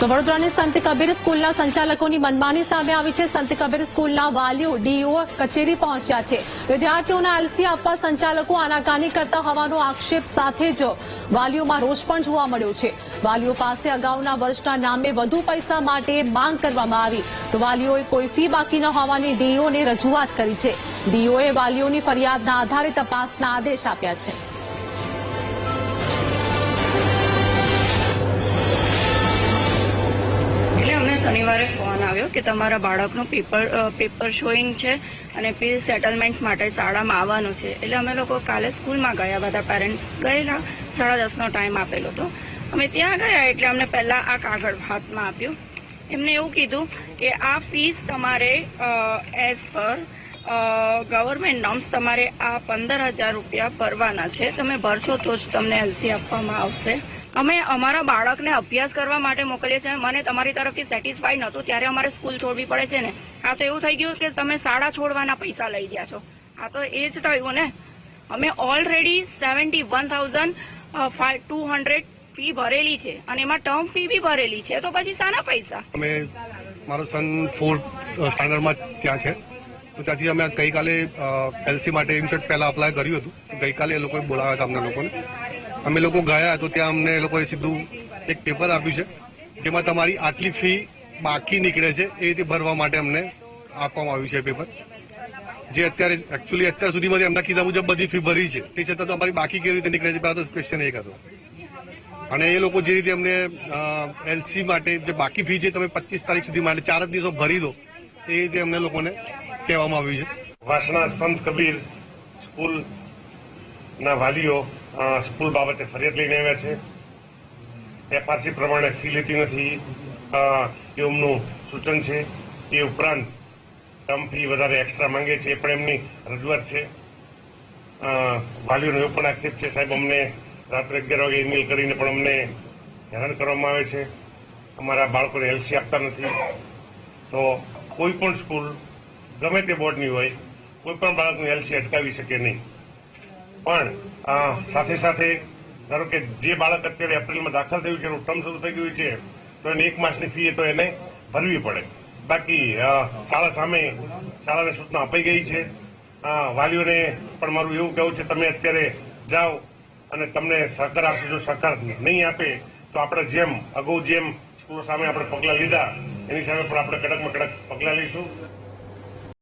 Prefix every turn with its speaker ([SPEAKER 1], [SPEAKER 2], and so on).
[SPEAKER 1] તો વડોદરાની સંત કબીર સ્કૂલના સંચાલકોની મનમાની સામે આવી છે. સંત કબીર સ્કૂલના વાલીઓ, ડીઓ, કચેરી પહોંચ્યા છે. વિદ્યાર્થીઓના એલસી આપવા સંચાલકો આનાકાની કરતા હોવાનો આક્ષેપ સાથે જ વાલીઓમાં રોષ પણ જોવા મળ્યો છે. વાલીઓ પાસે અગાઉના વર્ષના નામે વધુ પૈસા માટે માંગ કરવામાં આવી. તો વાલીઓએ કોઈ ફી બાકી ન હોવાની ડીઓને રજૂઆત કરી છે. ડીઓએ વાલીઓની ફરિયાદના આધારે તપાસના આદેશ આપ્યા છે.
[SPEAKER 2] શનિવારે ફોન આવ્યો કે તમારા બાળકનું પેપર પેપર શોઈંગ છે અને ફી સેટલમેન્ટ માટે શાળામાં આવવાનું છે. એટલે અમે લોકો કાલે સ્કૂલમાં ગયા બધા પેરેન્ટ્સ ગયેલા, સાડા દસનો ટાઈમ આપેલો હતો. અમે ત્યાં ગયા એટલે અમને પહેલાં આ કાગળ હાથમાં આપ્યું. એમને એવું કીધું કે આ ફીસ તમારે એઝ પર ગવર્મેન્ટ નોર્મ્સ તમારે આ પંદર હજાર રૂપિયા ભરવાના છે. તમે ભરશો તો જ તમને એલસી આપવામાં આવશે. અમે અમારા બાળકને અભ્યાસ કરવા માટે મોકલીએ છીએ. મને તમારી તરફથી સેટિસ્ફાઈડ નહોતું. ત્યારે અમારે સ્કૂલ છોડવી પડે છે ને. આ તો એવું થઈ ગયું કે તમે શાળા છોડવાના પૈસા લઈ ગયા છો. આ તો એ જ થયું ને. અમે already seventy one thousand two hundred fee ભરેલી છે. અને એમાં ટર્મ ફી બી ભરેલી છે. તો પછી શાના પૈસા?
[SPEAKER 3] અમે, મારો સન ફોર્થ સ્ટાન્ડર્ડમાં ત્યાં છે. તો ત્યાંથી અમે ગઈકાલે એલસી માટે ઇન્શર્ટ પહેલા અપ્લાય કર્યું હતું. ગઈકાલે એ લોકોએ બોલાવ્યા હતા અમને લોકોને. અમે લોકો ગયા તો ત્યાં અમને એ લોકોએ સીધું એક પેપર આપ્યું છે, જેમાં તમારી આટલી ફી બાકી નીકળે છે, એ રીતે ભરવા માટે અમને આપવામાં આવ્યું છે પેપર. જે અત્યારે એકચ્યુઅલી અત્યાર સુધીમાં એમના કીધા મુજબ બધી ફી ભરી છે, તે છતાં તો અમારી બાકી કેવી રીતે નીકળે છે, પહેલાં તો ક્વેશ્ચન એક હતો. અને એ લોકો જે રીતે અમને એલસી માટે જે બાકી ફી છે, તમે પચીસ તારીખ સુધી માટે ચાર જ દિવસો ભરી દો, એ રીતે અમને લોકોને કહેવામાં આવ્યું છે.
[SPEAKER 4] વાસણા સંત કબીર સ્કૂલ ના વાલીઓ સ્કૂલ બાબતે ફરિયાદ લઈને આવ્યા છે. એફઆરસી પ્રમાણે ફી લેતી નથી. એમનું સૂચન છે. એ ઉપરાંત ટર્મ ફી વધારે એક્સ્ટ્રા માંગે છે. એ પણ એમની રજૂઆત છે. વાલીઓનો એવો પણ આક્ષેપ છે. સાહેબ, અમને રાત્રે અગિયાર વાગે ઇમેલ કરીને પણ અમને હેરાન કરવામાં આવે છે. અમારા બાળકોને એલસી આપતા નથી. તો કોઈ પણ સ્કૂલ, ગમે તે બોર્ડની હોય, કોઈ પણ બાળકનું એલસી અટકાવી શકે નહીં. પણ સાથે સાથે ધારો કે જે બાળક અત્યારે એપ્રિલમાં દાખલ થયું છે એનું ટર્મ શરૂ થઈ ગયું છે, તો એને એક માસની ફી તો એને ભરવી પડે. બાકી શાળા સામે શાળાને સૂચના અપાઈ ગઈ છે. વાલીઓને પણ મારું એવું કહેવું છે, તમે અત્યારે જાઓ અને તમને સહકાર આપશે જો સહકાર નહીં આપે, તો આપણે જેમ અગાઉ જેમ સ્કૂલો સામે આપણે પગલાં લીધા, એની સામે પણ આપણે કડકમાં કડક પગલાં લઈશું.